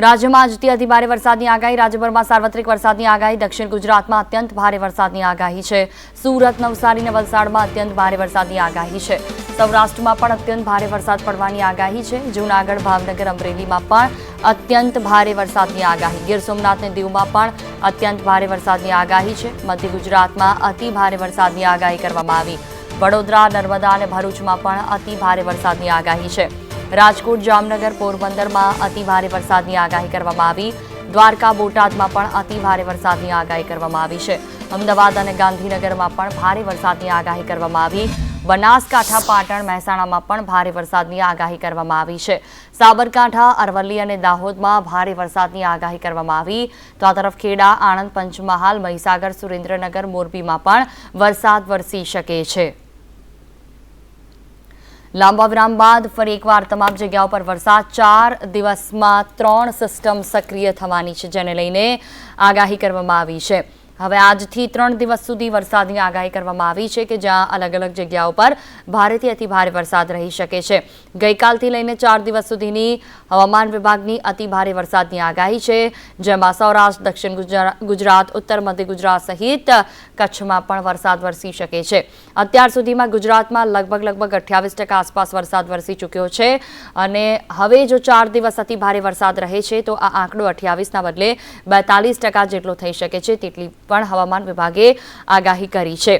રાજ્યમાં આજથી અતિ ભારે વરસાદની આગાહી. રાજ્યભરમાં સાર્વત્રિક વરસાદની આગાહી. દક્ષિણ ગુજરાતમાં અત્યંત ભારે વરસાદની આગાહી છે. સુરત, નવસારી અને વલસાડમાં અત્યંત ભારે વરસાદની આગાહી છે. સૌરાષ્ટ્રમાં પણ અત્યંત ભારે વરસાદ પડવાની આગાહી છે. જૂનાગઢ, ભાવનગર, અમરેલીમાં પણ અત્યંત ભારે વરસાદની આગાહી. ગીર સોમનાથ અને દીવમાં પણ અત્યંત ભારે વરસાદની આગાહી છે. મધ્ય ગુજરાતમાં અતિ ભારે વરસાદની આગાહી કરવામાં આવી. વડોદરા, નર્મદા અને ભરૂચમાં પણ અતિ ભારે વરસાદની આગાહી છે. રાજકોટ, જામનગર, પોરબંદરમાં અતિ ભારે વરસાદની આગાહી કરવામાં આવી. દ્વારકા, બોટાદમાં પણ અતિ ભારે વરસાદની આગાહી કરવામાં આવી છે. અમદાવાદ અને ગાંધીનગરમાં પણ ભારે વરસાદની આગાહી કરવામાં આવી. બનાસકાંઠા, પાટણ, મહેસાણામાં પણ ભારે વરસાદની આગાહી કરવામાં આવી છે. સાબરકાંઠા, અરવલ્લી અને દાહોદમાં ભારે વરસાદની આગાહી કરવામાં આવી. તો આ તરફ ખેડા, આણંદ, પંચમહાલ, મહીસાગર, સુરેન્દ્રનગર, મોરબીમાં પણ વરસાદ વરસી શકે છે. લાંબા વિરામ બાદ ફરી એકવાર તમામ જગ્યાઓ પર વરસાદ. ચાર દિવસમાં ત્રણ સિસ્ટમ સક્રિય થવાની છે, જેને લઈને આગાહી કરવામાં આવી છે. હવે આજથી ત્રણ દિવસ સુધી વરસાદની આગાહી કરવામાં આવી છે કે જ્યાં અલગ અલગ જગ્યાઓ પર ભારેથી અતિભારે વરસાદ રહી શકે છે. ગઈકાલથી લઈને ચાર દિવસ સુધીની હવામાન વિભાગની અતિ ભારે વરસાદની આગાહી છે, જેમાં સૌરાષ્ટ્ર, દક્ષિણ ગુજરા- ગુજરાત, ઉત્તર, મધ્ય ગુજરાત સહિત કચ્છમાં પણ વરસાદ વરસી શકે છે. અત્યાર સુધીમાં ગુજરાતમાં લગભગ લગભગ અઠ્યાવીસ ટકા આસપાસ વરસાદ વરસી ચૂક્યો છે અને હવે જો ચાર દિવસ અતિભારે વરસાદ રહે છે તો આ આંકડો અઠ્યાવીસના બદલે બેતાલીસ ટકા જેટલો થઈ શકે છે, તેટલી પણ હવામાન વિભાગે આગાહી કરી છે.